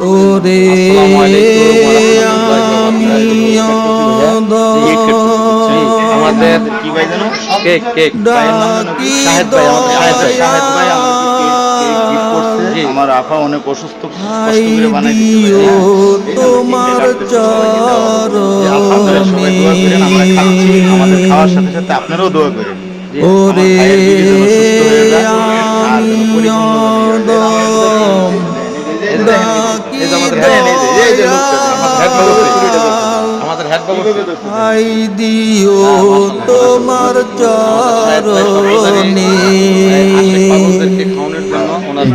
ওরে আমি আমাদের কি ভাই জানো? Cake cake. শাহেদ ভাই, শাহেদ ভাই। আমার আফা অনেক অসুস্থ দিয়েছে তোমার আমাদের খাওয়ার সাথে সাথে আপনারাও দোয়া করেন। ওরে হাই দিও তোমার চরণে।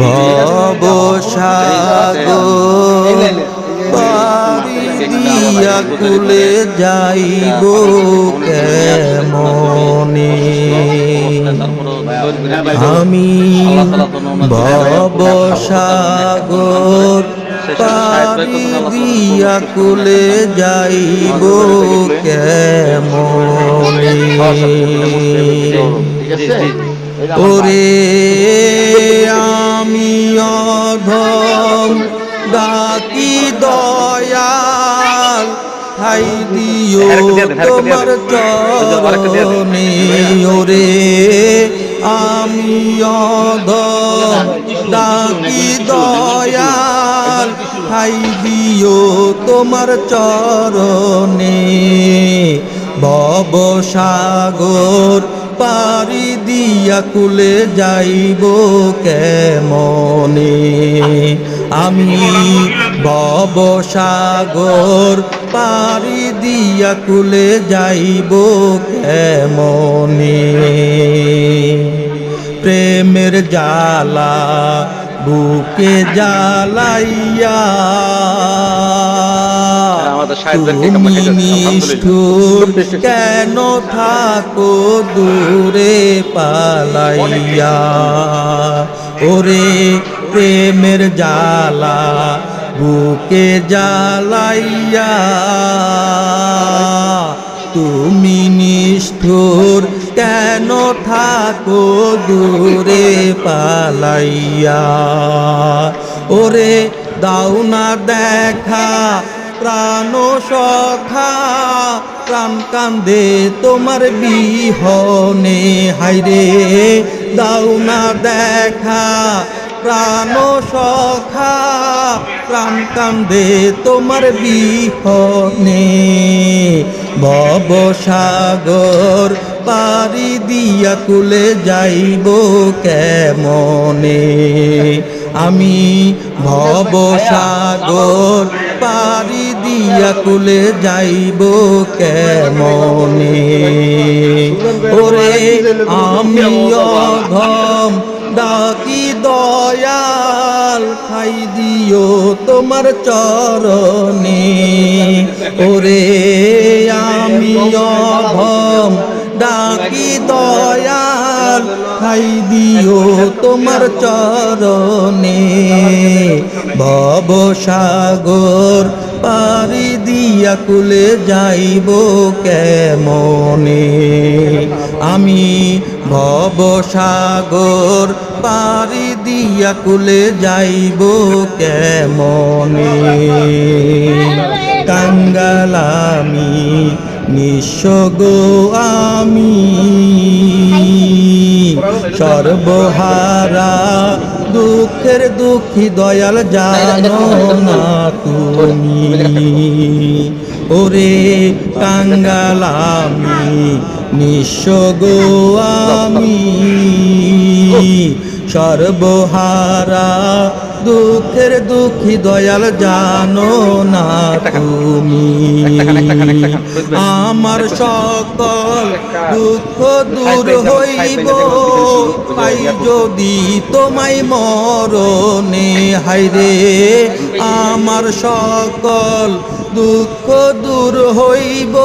ভব সাগর পারি দিয়া কুলে যাইব কেমনে? আমি ভব সাগর পারি দিয়া কুলে যাইব কেমনে? ঠিক আছে? এই যে আমার ওরে আমি অধম ডাকি দয়াল হাই দিও তোমার চরণে। ওরে আমি অধম ডাকি দয়াল হাই দিও তোমার চরণে। ভব সাগর পারি দিয়া কুলে যাইব কেমনে? আমি ভব সাগর পারি দিয়া কুলে যাইব কেমনে? প্রেমের জালা বুকে জ্বালাইয়া তুমি নিষ্ঠুর কেন থাকো দূরে পালাইয়া? ওরে প্রেমের জালা বুকে জ্বালাইয়া। তুমি নিষ্ঠুর কেন থাকো দূরে পালাইয়া? ওরে দাও না দেখা, প্রাণ সখা, প্রাণ কান্দে তোমার বিহনে। হাইরে দাও না দেখা প্রাণ সখা, প্রাণ কান্দে তোমার বিহনে। ভব সাগর পারি দিয়া কুলে যাইব কেমনে? আমি ভব সাগর পারি দিয়া কুলে যাইব কেমনে? ওরে আমি অধম ডাকি দয়াল খাই দিও তোমার চরণে। ওরে আমি অধম ডাকি দয়াল খাই দিও তোমার চরণে। ভব সাগর, পারি দিয়া কুলে যাইব কেমনে? আমি ভব সাগর পারি দিয়া কুলে যাইব কেমনে? কাঙ্গালামি নিঃস্ব আমি। সর্বহারা দুঃখের দুঃখী দয়াল জানো না তুমি। ওরে কাঙ্গালামি নিঃস্ব আমি। সর্বহারা দুঃখের দুঃখী দয়াল জানো না তুমি। আমার সকল দুঃখ দূর হইব। পাই যদি তোমায় মরণে হাইরে আমার সকল দুঃখ দূর হইব।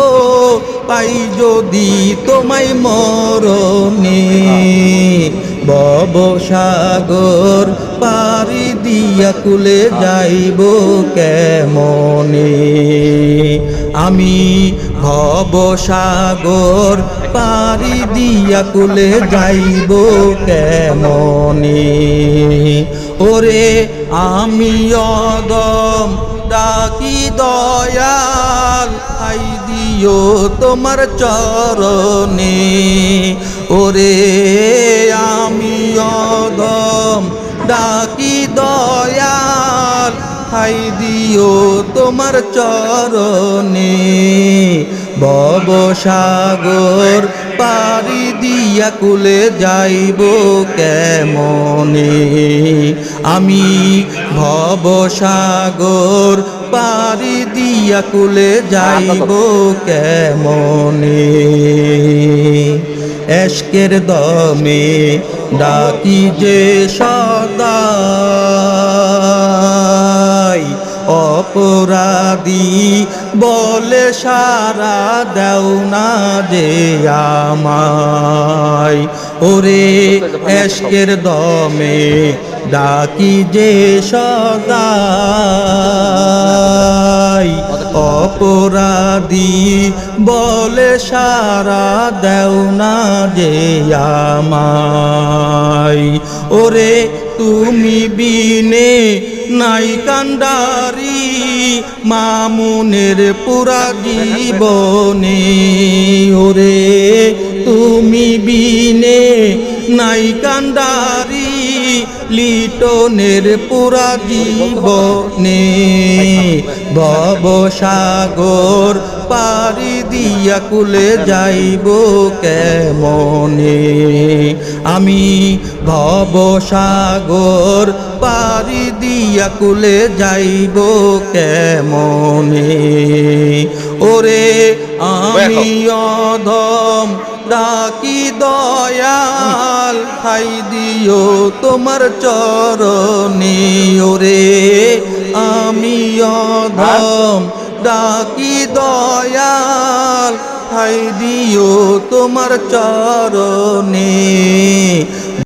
পাই যদি তোমায় মরণে। ভব সাগর পারি দিয়া কুলে যাইব কেমনে? আমি ভব সাগর পারি দিয়া কুলে যাইব কেমনে? ওরে আমি অদম ডাকি দয়াল, আই দিও তোমার চরণে। ওরে আমি অধম ডাকি দয়াল, হাই দিও তোমার চরণে। বব সাগর পারি দিয়া কুলে যাইব কেমনে? আমি ভব সাগর পারি দিয়া কুলে যাইব কেমনে? এশকের দমে ডাকি যে সদাই অপরাধী বলে সারা দেও না যে আমায়। ওরে এশকের দমে ডাকি যে সদাই অপরাধী বলে সারা দেও না যে আমায়। ওরে তুমি বিনে নাই কান্ডারি মামুনের পুরা জীবনে। ওরে, তুমি বিনে নাই কান্ডারি লিটনের পুরা জীবনে। ভব সাগর পারি দিয়া কুলে যাইব কেমনে? আমি ভব সাগর পারি দিয়া কুলে যাইব কেমনে? ওরে আমি অধম ডাকি দয়াল খাই দিও তোমার চরণে। ওরে আমি অধম ডাকি দয়াল হাই দিও তোমার চরণে।